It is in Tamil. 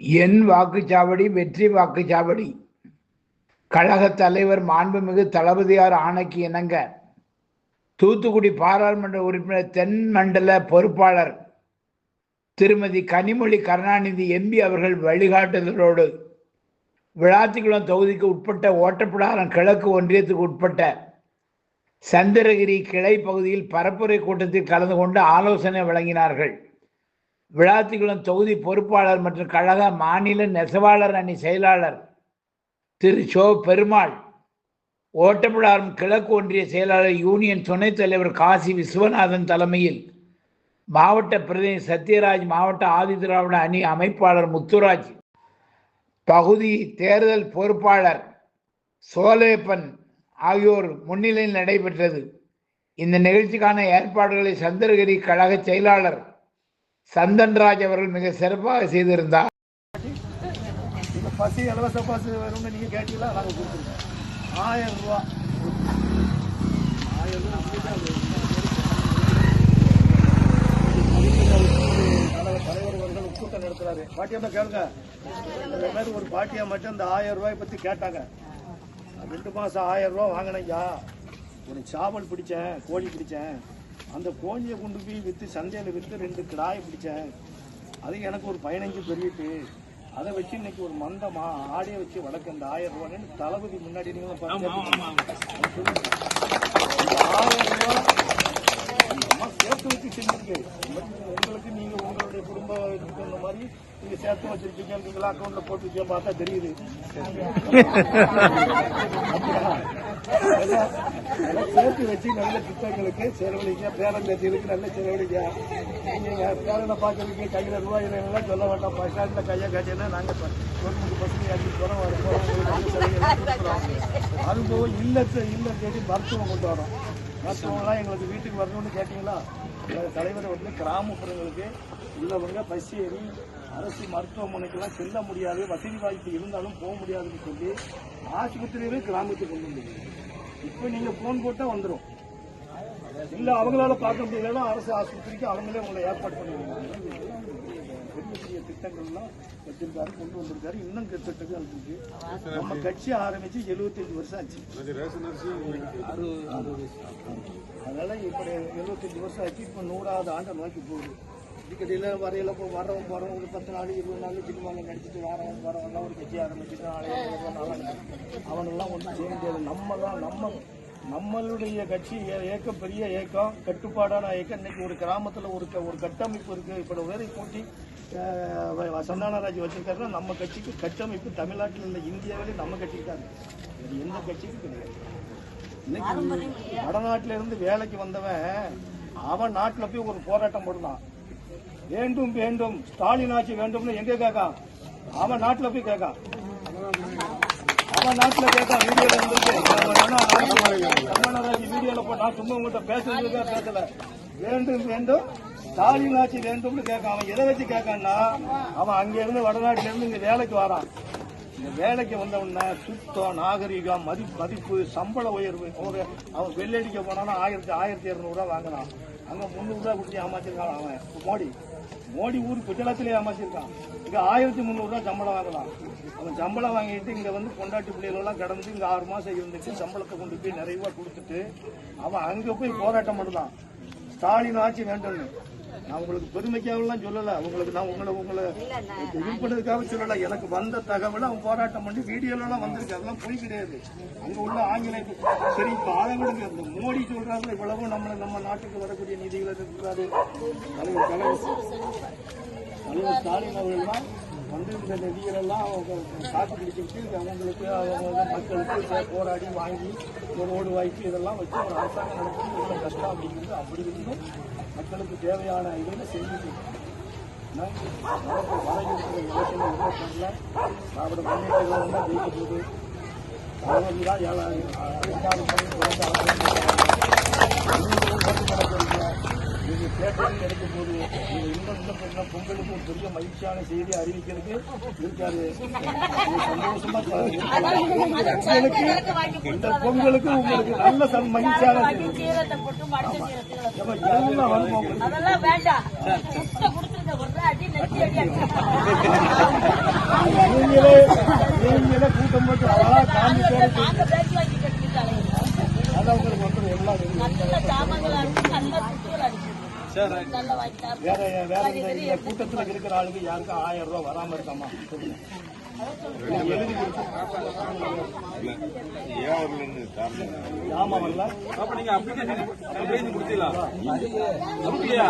என் வாக்குச்சாவடி வெற்றி வாக்குச்சாவடி கழக தலைவர் மாண்புமிகு தளபதியார் ஆணைக்கு இணங்க தூத்துக்குடி பாராளுமன்ற உறுப்பினர் தென் மண்டல பொறுப்பாளர் திருமதி கனிமொழி கருணாநிதி எம்பி அவர்கள் வழிகாட்டுதலோடு விளாத்திக்குளம் தொகுதிக்கு உட்பட்ட ஓட்டப்பிடாரம் கிழக்கு ஒன்றியத்துக்கு உட்பட்ட சந்திரகிரி கிளை பகுதியில் பரப்புரை கூட்டத்தில் கலந்து கொண்டு ஆலோசனை வழங்கினார்கள். விளாத்திக்குளம் தொகுதி பொறுப்பாளர் மற்றும் கழக மாநில நெசவாளர் அணி செயலாளர் திரு சோ பெருமாள் ஓட்டப்பிடாரம் கிழக்கு ஒன்றிய செயலாளர் யூனியன் துணைத் தலைவர் காசி விஸ்வநாதன் தலைமையில் மாவட்ட பிரதிநிதி சத்யராஜ் மாவட்ட ஆதிதிராவிட அணி அமைப்பாளர் முத்துராஜ் பகுதி தேர்தல் பொறுப்பாளர் சோலேப்பன் ஆகியோர் முன்னிலையில் நடைபெற்றது. இந்த நிகழ்ச்சிக்கான ஏற்பாடுகளை சந்திரகிரி கழக செயலாளர் சந்தன்ராஜ் அவர்கள் மிக சிறப்பாக செய்திருந்தார். இந்த பசி இலவச பஸ் வரும்னு நீங்கள் கேட்டீங்களா? நாங்கள் கொடுத்துருக்கோம் ஆயிரம் ரூபா. ஆயிரம் ரூபா. கொடுத்தா அது தலைவர் அவர்கள் கூட்டம் நடத்துறாரு. பாட்டியம்மா கேளுங்க. இந்த மாதிரி ஒரு பாட்டியா மட்டும் இந்த ஆயிரம் ரூபாய் பற்றி கேட்டாங்க. ரெண்டு மாதம் ஆயிரம் ரூபா வாங்கினேங்கய்யா ஒரு சாவல் பிடிச்சேன் கோழி பிடிச்சேன். அந்த கோழியை கொண்டு போய் விற்று சந்தையில் விற்று ரெண்டு கிடாயை பிடிச்சேன். அது எனக்கு ஒரு பதினஞ்சு பெரியட்டு அதை வச்சு இன்னைக்கு ஒரு மந்தமா ஆடிய வச்சு வளர்க்க இந்த ஆயிரம் ரூபான்னு தளபதி முன்னாடி நீங்க ஆயிரம் ரூபாய் சேர்த்து வச்சு செஞ்சிருக்கு உங்களுக்கு நீங்க உங்களுடைய குடும்ப மாதிரி நீங்க சேர்த்து வச்சிருக்கீங்க அக்கௌண்ட்ல போட்டு பார்த்தா தெரியுது. சேர்த்து வச்சு நல்ல திட்டங்களுக்கு செலவழிக்க பேரன் நல்ல செலவழிக்க நீங்க பேரனை பார்க்கறதுக்கு கையில ரூபாய் எல்லாம் சொல்ல வேண்டாம். பஸ் ஸ்டாண்ட்ல கையை காட்டினா நாங்க தொண்ணூறு பசங்க அஞ்சு போறோம். வர இல்லத்தை இல்ல தேடி மருத்துவம் கொண்டு வரோம். மருத்துவம்லாம் எங்களுக்கு வீட்டுக்கு வரணும்னு கேட்டீங்களா? எங்க தலைவர் வந்து கிராமப்புறங்களுக்கு உள்ளவங்க பஸ் ஏறி அரசு மருத்துவமனைக்கெல்லாம் செல்ல முடியாது வசதி வாய்ப்பு இருந்தாலும் போக முடியாதுன்னு சொல்லி ஆஸ்பத்திரியிலே கிராமத்துக்கு கொண்டு வந்து இப்போ நீங்கள் ஃபோன் போட்டால் வந்துடும் இல்லை அவங்களால பார்க்க முடியலன்னா அரசு ஆஸ்பத்திரிக்கு அவங்களே உங்களை ஏற்பாடு பண்ணிடுவாங்க பெரிய பெரிய திட்டங்கள்லாம் வச்சிருக்காரு கொண்டு வந்திருக்காரு. இன்னும் திட்டங்கள் இருக்கு. நம்ம கட்சி ஆரம்பிச்சு 75 வருஷம் ஆச்சு. அதனால இப்ப 75 வருஷம் ஆச்சு. இப்ப நூறாவது ஆண்டை நோக்கி போகுது. இதுக்கடையில வரையில இப்போ வரவன் போறவன் ஒரு பத்து நாள் இருபது நாள் சினிமாவில் நடிச்சுட்டு வரவன் வரவன் ஒரு கட்சி ஆரம்பிச்சுட்டு நாளைக்கு அவனெல்லாம் ஒன்றும் செய்ய முடியாது. நம்ம தான் நம்ம நம்மளுடைய கட்சி ஏ- ஏக்கம் பெரிய ஏக்கம் கட்டுப்பாடான ஏக்கம். இன்னைக்கு ஒரு கிராமத்தில் ஒரு க- ஒரு கட்டமைப்பு இருக்கு. இப்போ உதவி கூட்டி சந்தானராஜ் வச்சிருக்காருன்னா நம்ம கட்சிக்கு கட்டமைப்பு தமிழ்நாட்டில் இல்லை இந்தியாவிலே நம்ம கட்சிக்கு தான். இருக்கு. எந்த கட்சிக்கும் கிடையாது. இன்னைக்கு வடநாட்டில இருந்து வேலைக்கு வந்தவன் அவன் நாட்டில் போய் ஒரு போராட்டம் போடுதான் வேண்டும் வேண்டும். ஸ்டாலின் ஆட்சி வேண்டும்னு எங்க கேட்கான் அவன் நாட்டில் போய் கேட்கான் நாட்டில் நாட்டுல கேட்கான் வீடியோல இருந்துருக்கு கமலராஜ் வீடியோல போட்டா சும்மா உங்கள்கிட்ட பேசுறதுக்காக பேசல வேண்டும் வேண்டும். ஸ்டாலின் ஆட்சி வேண்டும்னு கேட்கான். அவன் எதை வச்சு கேட்கான்னா அவன் அங்கிருந்து வடநாட்டிலிருந்து இங்கே இங்க வேலைக்கு வரான். இந்த வேலைக்கு வந்தவன சுத்தம் நாகரிகம் மதி மதிப்பு சம்பள உயர்வு ஒரு அவன் வெள்ளடிக்க போனான்னா ஆயிரத்தி ஆயிரத்தி இரநூறுவா வாங்கினான் அங்கே முந்நூறுரூவா கொடுத்து ஏமாத்திருக்கான் அவன். மோடி. மோடி ஊர் குஜராத்திலே ஏமாத்திருக்கான் இங்க ஆயிரத்தி முந்நூறுரூவா சம்பளம் வாங்கலாம் அவன் சம்பளம் வாங்கிட்டு இங்க வந்து கொண்டாட்டி பிள்ளைகளெல்லாம் கடந்து இங்க ஆறு மாசம் இருந்துட்டு சம்பளத்தை கொண்டு போய் நிறைய கொடுத்துட்டு அவன் அங்க போய் போராட்டம் பண்ணுதான். ஸ்டாலின் ஆட்சி வேண்டும்னு. நான் உங்களுக்கு பெருமைக்காகலாம் சொல்லல. உங்களுக்கு நான் உங்களை உங்களை இது பண்ணதுக்காக சொல்லல. எனக்கு வந்த தகவல் அவன் போராட்டம் பண்ணி வீடியோல எல்லாம் வந்திருக்கு. அதெல்லாம் பொய் கிடையாது. அங்க உள்ள ஆங்கிலேய சரி இப்ப ஆளுங்களுக்கு இந்த மோடி சொல்றாங்க இவ்வளவு நம்ம நம்ம நாட்டுக்கு வரக்கூடிய நிதிகளை இருக்கிறாரு தலைவர் தலைவர் தலைவர் ஸ்டாலின் அவர்கள்லாம் வந்து இந்த நிதிகளெல்லாம் காத்து பிடிச்சிட்டு அவங்களுக்கு மக்களுக்கு போராடி வாங்கி ஒரு ரோடு வாய்ப்பு இதெல்லாம் வச்சு ஒரு அரசாங்கம் நடத்தி ரொம்ப கஷ்டம் அப்படிங்கிறது அப்படி இருந்தும் மக்களுக்கு தேவையான இதில் செஞ்சுட்டு வர இருக்கிற எலெக்ஷன் என்ன பண்ணல? திராவிட முன்னேற்ற தான் ஜெயிக்க போகுது அவங்க தான் ஏழாவது ரெண்டாவது பண்ணி நீங்க கேட்டது கிடைக்க போகுது நீங்க பண்ண பொங்கலுக்கு ஒரு பெரிய மகிழ்ச்சியான செய்தி அறிவிக்கிறதுக்கு இருக்காரு. சந்தோஷமா இந்த பொங்கலுக்கு உங்களுக்கு நல்ல சம் மகிழ்ச்சியான எல்லாம் வருமா அதெல்லாம் வேண்டாம். அடிச்சு இங்கே கூட்டம் போட்டு அழகா. அதான் உங்களுக்கு எல்லாம் வேற வேற இந்த கூட்டத்துல இருக்கிற ஆளுக்கு யாருக்கும் ஆயிரம் ரூபாய் வராம இருக்காமா? சொல்லுங்க. ஆமா வரல. அப்ப நீங்க அப்ளிகேஷன் எழுதி கொடுத்தீங்களா? அப்படியா